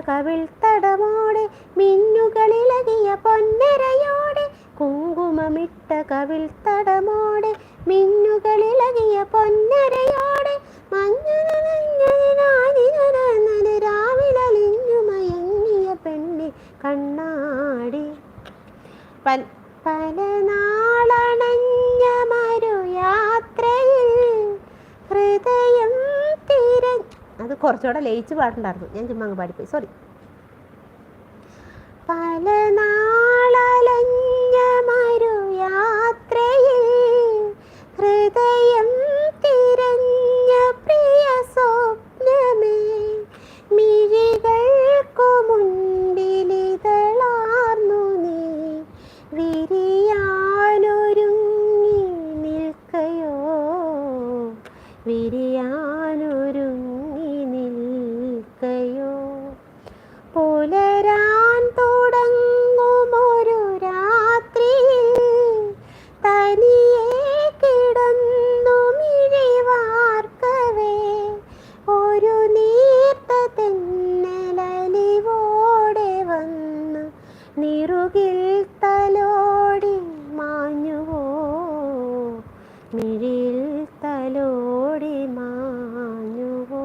കവിൾ തടമോടെ മിന്നുകളിളകിയ പൊന്നരയോടെ കുങ്കുമമിട്ട കവിൾ തടമോടെ മിന്നുകളിളകിയ പൊന്നരയോടെ മയങ്ങിയ പെണ്ണി കണ്ണാടി. പല പല അത് കുറച്ചുകൂടെ ലയിച്ച് പാട്ടുണ്ടായിരുന്നു ഞാൻ ചുമ്മാ അങ്ങ് പാടിപ്പോയി. സോറി പല നാളലഞ്ഞ മരു യാത്രയിൽ തലോടി മാഞ്ഞുവോ?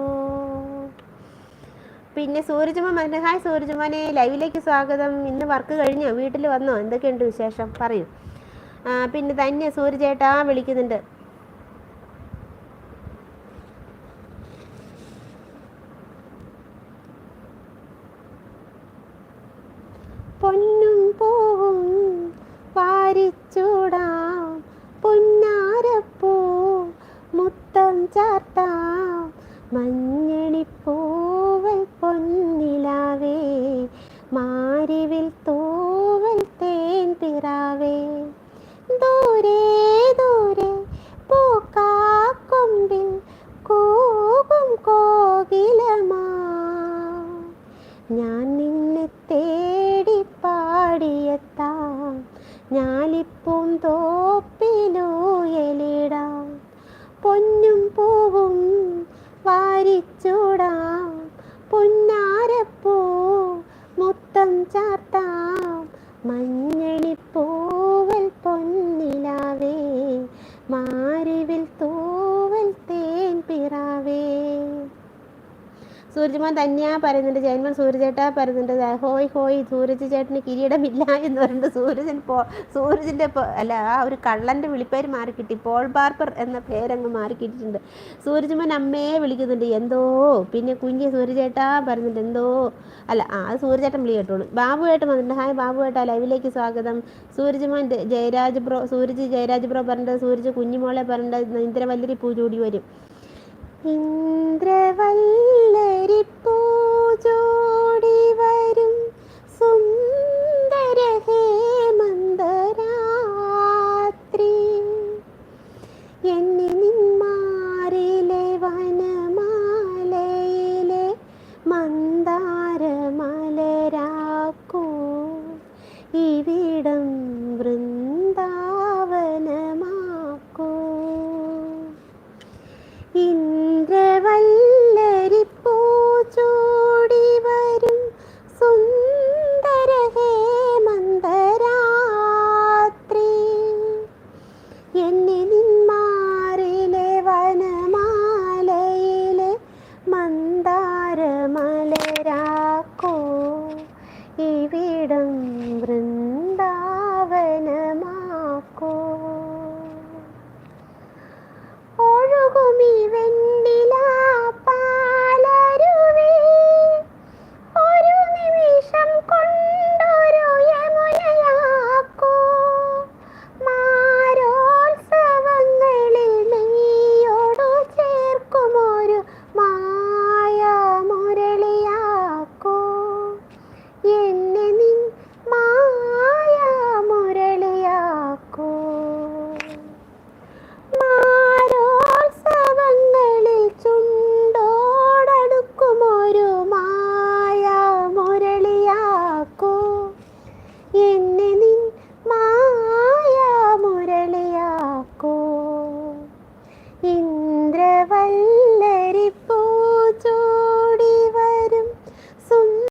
പിന്നെ സൂരജുമ മനഹായ് സൂരജുമനെ ലൈവിലേക്ക് സ്വാഗതം. ഇന്ന് വർക്ക് കഴിഞ്ഞോ? വീട്ടിൽ വന്നോ? എന്തൊക്കെയുണ്ട് വിശേഷം? പറയൂ. പിന്നെ തന്നെ സൂര്യചേട്ടാ വിളിക്കുന്നുണ്ട്. പൊന്നും പൂവും വാരിച്ചൂടാം ചാർത്താം. മഞ്ഞണിപ്പൂവൽ പൊന്നിലാവേ മാരിവിൽ തൂവൽ തേൻ പിറാവേ. ദൂരെ ദൂരെ പൂക്കാക്കൊമ്പിൽ കൂകും കോകിലമാ. ഞാൻ നിന്നെ തേടി പാടിയെത്താം. ഞാലിപ്പും തോപ്പിലൂയലിടാം. പൊന്നും പൂവും വാരിച്ചൂടാം പുന്നാരപ്പൂ മുത്തം ചാർത്താം മഞ്ഞണിപ്പൂവൽ പൊന്നിലാവേ മാരിവിൽ തൂവൽ തേൻ പിറാവേ സൂരജ്മാൻ തന്നെയാ പറയുന്നുണ്ട്. ജയന്മൻ സൂര്യചേട്ടാ പറയുന്നുണ്ട്. ഹോയ് ഹോയ് സൂരജ് ചേട്ടന് കിരീടമില്ല എന്ന് പറഞ്ഞിട്ട് സൂരജൻ പോ സൂരജിന്റെ അല്ല ആ ഒരു കള്ളന്റെ വിളിപ്പേര് മാറിക്കിട്ടി. പോൾ ബാർബർ എന്ന പേരങ്ങ് മാറിക്കിട്ടിട്ടുണ്ട്. സൂരജ്മാൻ അമ്മയെ വിളിക്കുന്നുണ്ട്. എന്തോ? പിന്നെ കുഞ്ഞ് സൂര്യചേട്ടാ പറയുന്നുണ്ട്. എന്തോ? അല്ല ആ സൂര്യചേട്ടൻ വിളി കേട്ടോളൂ. ബാബുവേട്ടൻ വന്നിട്ടുണ്ട്. ഹായ് ബാബു ബാബുവേട്ടാ ലൈവിലേക്ക് സ്വാഗതം. സൂരജ്മാൻ ജയരാജ് ബ്രോ സൂരജ് ജയരാജ് ബ്രോ പറഞ്ഞിട്ട് സൂരജ് കുഞ്ഞുമോളെ പറഞ്ഞിട്ട് ഇന്ദ്രവല്ലരി പൂ ചൂടി വരും. ഇന്ദ്രവല്ലരി പൂജോടി വരൂ.